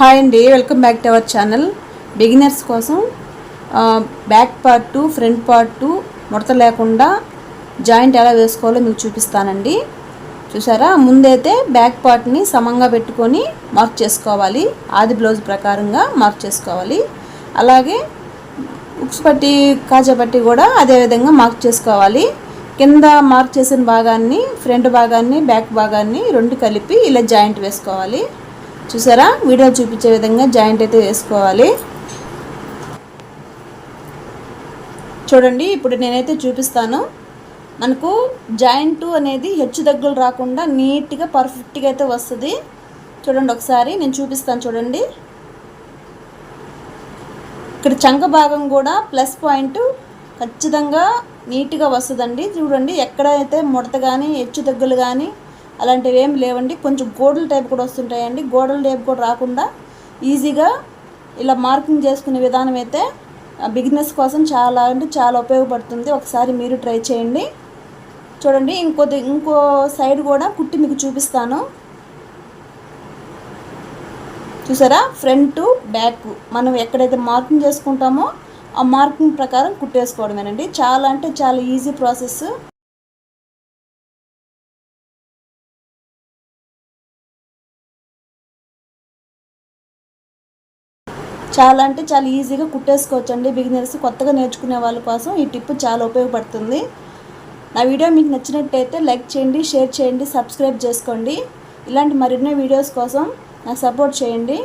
Hi అండి welcome back to our channel beginners కోసం back part front part ముడత లేకుండా జాయింట్ ఎలా వేసుకోవాలో మీకు చూపిస్తానండి. చూసారా? ముందైతే బ్యాక్ పార్ట్ని సమంగా పెట్టుకొని మార్క్ చేసుకోవాలి. ఆది బ్లౌజ్ ప్రకారంగా మార్క్ చేసుకోవాలి. అలాగే ఉక్స్ పట్టి కాజా పట్టి కూడా అదే విధంగా మార్క్ చేసుకోవాలి. కింద మార్క్ చేసిన భాగాన్ని ఫ్రంట్ భాగాన్ని బ్యాక్ భాగాన్ని రెండు కలిపి ఇలా జాయింట్ వేసుకోవాలి. చూసారా? వీడియో చూపించే విధంగా జాయింట్ అయితే వేసుకోవాలి. చూడండి ఇప్పుడు నేనైతే చూపిస్తాను. మనకు జాయింట్ అనేది హెచ్చు దగ్గులు రాకుండా నీట్గా పర్ఫెక్ట్గా అయితే వస్తుంది. చూడండి ఒకసారి నేను చూపిస్తాను చూడండి. ఇక్కడ చంక భాగం కూడా ప్లస్ పాయింట్ ఖచ్చితంగా నీట్గా వస్తుందండి. చూడండి ఎక్కడైతే ముడత కానీ హెచ్చు దగ్గులు కానీ అలాంటివి ఏం లేవండి. కొంచెం గోడల టైప్ కూడా వస్తుంటాయండి. గోడల టైప్ కూడా రాకుండా ఈజీగా ఇలా మార్కింగ్ చేసుకునే విధానం అయితే బిగినెస్ కోసం చాలా అంటే చాలా ఉపయోగపడుతుంది. ఒకసారి మీరు ట్రై చేయండి. చూడండి ఇంకొద్ది ఇంకో సైడ్ కూడా కుట్టి మీకు చూపిస్తాను. చూసారా? ఫ్రంట్ బ్యాక్ మనం ఎక్కడైతే మార్కింగ్ చేసుకుంటామో ఆ మార్కింగ్ ప్రకారం కుట్టేసుకోవడమేనండి. చాలా అంటే చాలా ఈజీ ప్రాసెస్. చాలా అంటే చాలా ఈజీగా కుట్టేసుకోవచ్చు అండి బిగినర్స్ కొత్తగా నేర్చుకునే వాళ్ళ కోసం ఈ టిప్ చాలా ఉపయోగపడుతుంది. నా వీడియో మీకు నచ్చినట్టయితే లైక్ చేయండి షేర్ చేయండి సబ్స్క్రైబ్ చేసుకోండి. ఇలాంటి మరిన్నో వీడియోస్ కోసం నాకు సపోర్ట్ చేయండి.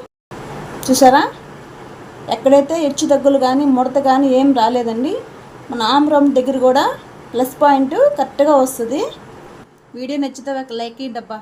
చూసారా? ఎక్కడైతే హెచ్చు దగ్గులు కానీ ముడత కానీ ఏం రాలేదండి. మన ఆమ్రోమ్ దగ్గర కూడా ప్లస్ పాయింట్ కరెక్ట్గా వస్తుంది. వీడియో నచ్చితే ఒక లైక్ డబ్బా